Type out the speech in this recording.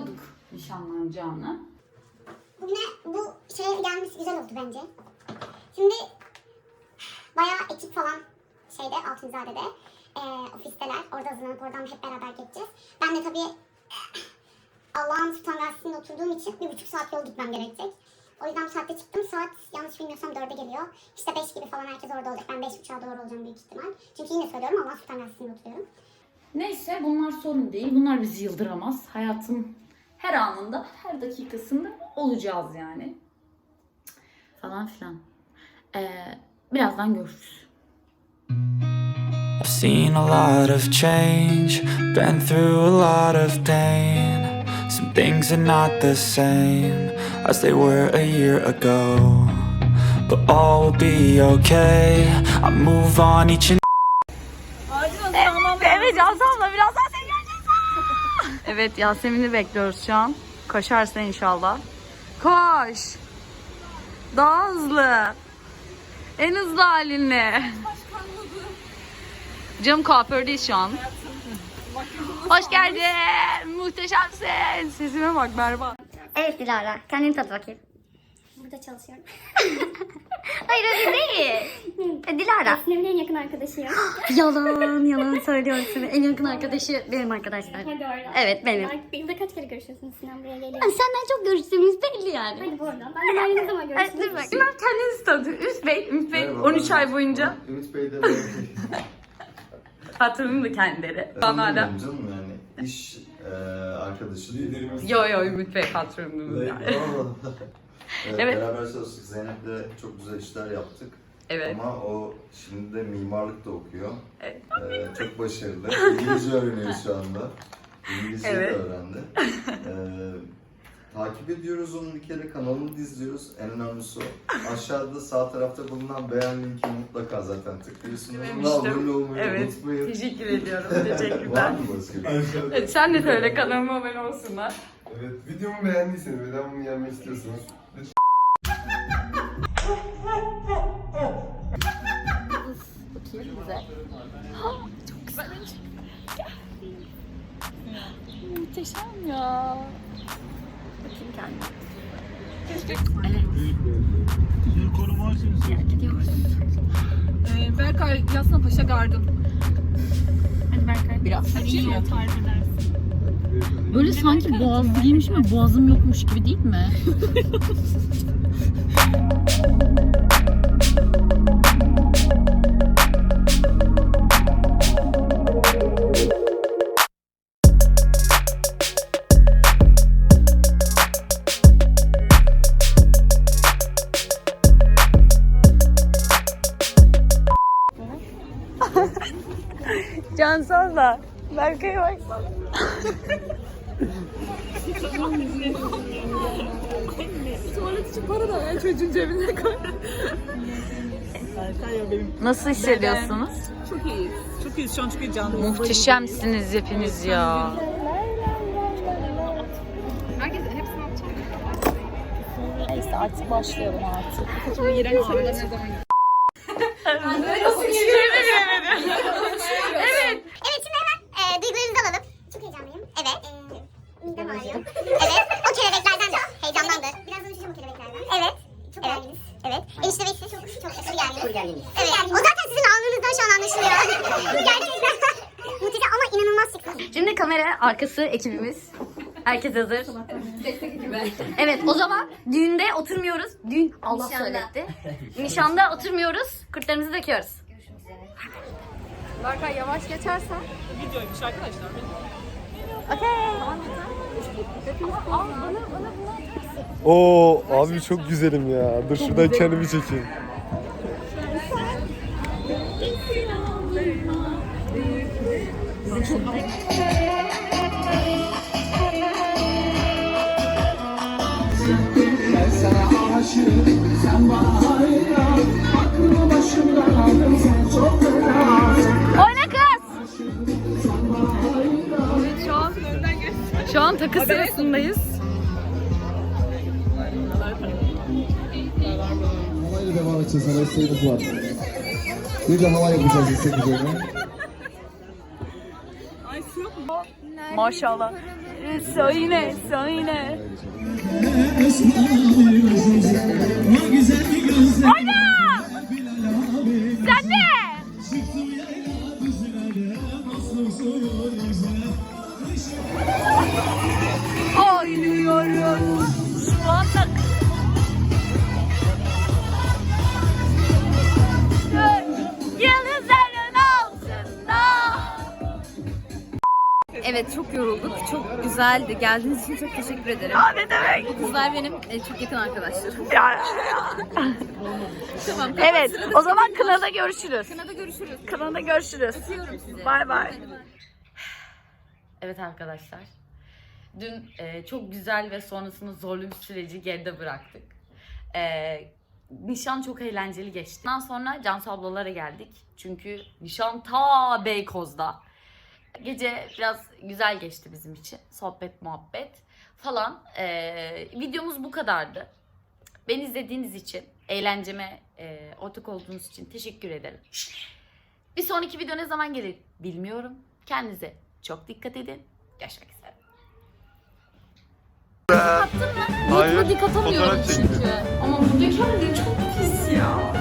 ediyorduk nişanlanacağını. Bugüne bu şey gelmesi güzel oldu bence. Şimdi bayağı ekip falan şeyde Altunizade'de e, ofisteler. Orada hazırlanıp oradan hep beraber geçeceğiz. Ben de tabii e, Allah'ın Sultan Gazi'sinde oturduğum için bir buçuk saat yol gitmem gerekecek. O yüzden bu saatte çıktım. Saat yanlış bilmiyorsam dörde geliyor. İşte beş gibi falan herkes orada olacak. Ben beş buçuğa doğru olacağım büyük ihtimal. Çünkü yine söylüyorum Allah'ın Sultan Gazi'sinde oturuyorum. Neyse bunlar sorun değil. Bunlar bizi yıldıramaz. Hayatın her anında, her dakikasında olacağız yani. Falan filan. Ee, birazdan görüşürüz. I've seen a lot of change, been through a lot of pain. Some things are not the same as they were a year ago. But all will be okay. I move on each and Evet Yasemin'le birazdan seni göreceğiz. Evet Yasemin'i bekliyoruz şu an. Koşarsa inşallah. Koş. Daha hızlı. En hızlı halinle. Cam kuafördeyiz şu an. Hoş geldin. Muhteşemsin. Sesime bak berbat. Evet Dilara, kendini tanıt bakayım. Burada çalışıyorum. Hayır öyle değil. E, Dilara. Sinem'in en yakın arkadaşıyım. yalan, yalan söylüyorsun. En yakın arkadaşı benim arkadaşlar. Hadi orada. Evet benim. Yılda kaç kere görüşüyorsunuz Sinem buraya geliyor? Yani senden çok görüştüğümüz belli yani. Hadi bu. Ben de Meryem'le zaman Hadi görüşürüz. bak. Bilmem kendinizi tanıtın. Üst Bey, Ümit Bey Merhaba, 13 ben- ay boyunca Ümit Bey de patronum da kendileri. Bana. Tanımıyorum canım yani iş e, arkadaşı liderimiz. Yo yo Ümit Bey patronumuz yani. Evet, Evet. Beraber çalıştık. Zeynep'le çok güzel işler yaptık. Evet. Ama o şimdi de mimarlık da okuyor. Evet. E, çok başarılı. İngilizce öğreniyor şu anda. İngilizce Evet. de öğrendi. E, takip ediyoruz onun bir kere kanalını izliyoruz. En önemlisi o. Aşağıda sağ tarafta bulunan beğen linkini mutlaka zaten tıklıyorsunuz. Buna abone olmayı Evet. unutmayın. Teşekkür ediyorum. Var Teşekkürler. mı başka bir şey? Evet, sen de söyle kanalıma abone olsunlar. Evet, videomu beğendiyseniz ve devamını gelmek istiyorsanız Bakayım güzel. Çok güzel. Muhteşem ya. Bakayım kendime. Ee, Berkay Yasna Paşa Garden. Biraz İyi o tarif edersin. Böyle sanki boğaz değilmiş mi? Boğazım yokmuş gibi değil mi? Can da. Berkay'a bak. çocuğun cebine koy. Nasıl hissediyorsunuz? Çok iyiyiz. Çok iyiyiz. Şu an çok heyecanlı. Muhteşemsiniz hepiniz ya. Herkes hepsini atacak. Neyse artık başlayalım artık. Çok iğrenç ne zaman. Gerçekten. Muhteşem ama inanılmaz şıksınız. Şimdi kamera arkası ekibimiz. Herkes hazır. Evet o zaman düğünde oturmuyoruz. Düğün Allah söyletti. Nişanda oturmuyoruz. Kırklarımızı döküyoruz. Berkay yavaş geçersen. Videoymuş arkadaşlar. Oo abi çok güzelim ya. Dur şuradan kendimi çekeyim. Oyna kız. şu an şu an takı sırasındayız. Havayla devam edeceğiz. Hava isteğimiz var. Bir de hava yapacağız istek üzerine. Maşallah. Söyle söyle. Oyna! Evet çok yorulduk. Çok güzeldi. Geldiğiniz için çok teşekkür ederim. Ya ne demek? Bu kızlar benim e, çok yakın arkadaşlarım. Ya. Tamam. Evet, o zaman kınada görüşürüz. Kınada görüşürüz. Kınada görüşürüz. Öpüyorum sizi. Bay bay. Evet arkadaşlar. Dün e, çok güzel ve sonrasında zorlu bir süreci geride bıraktık. E, nişan çok eğlenceli geçti. Ondan sonra Cansu ablalara geldik. Çünkü nişan ta Beykoz'da. Gece biraz güzel geçti bizim için. Sohbet, muhabbet falan. E, videomuz bu kadardı. Beni izlediğiniz için, eğlenceme e, ortak olduğunuz için teşekkür ederim. Bir sonraki video ne zaman gelir bilmiyorum. Kendinize çok dikkat edin. Görüşmek üzere. Hayır. Dikkat atamıyorum çünkü. Ama buradaki halde çok pis ya.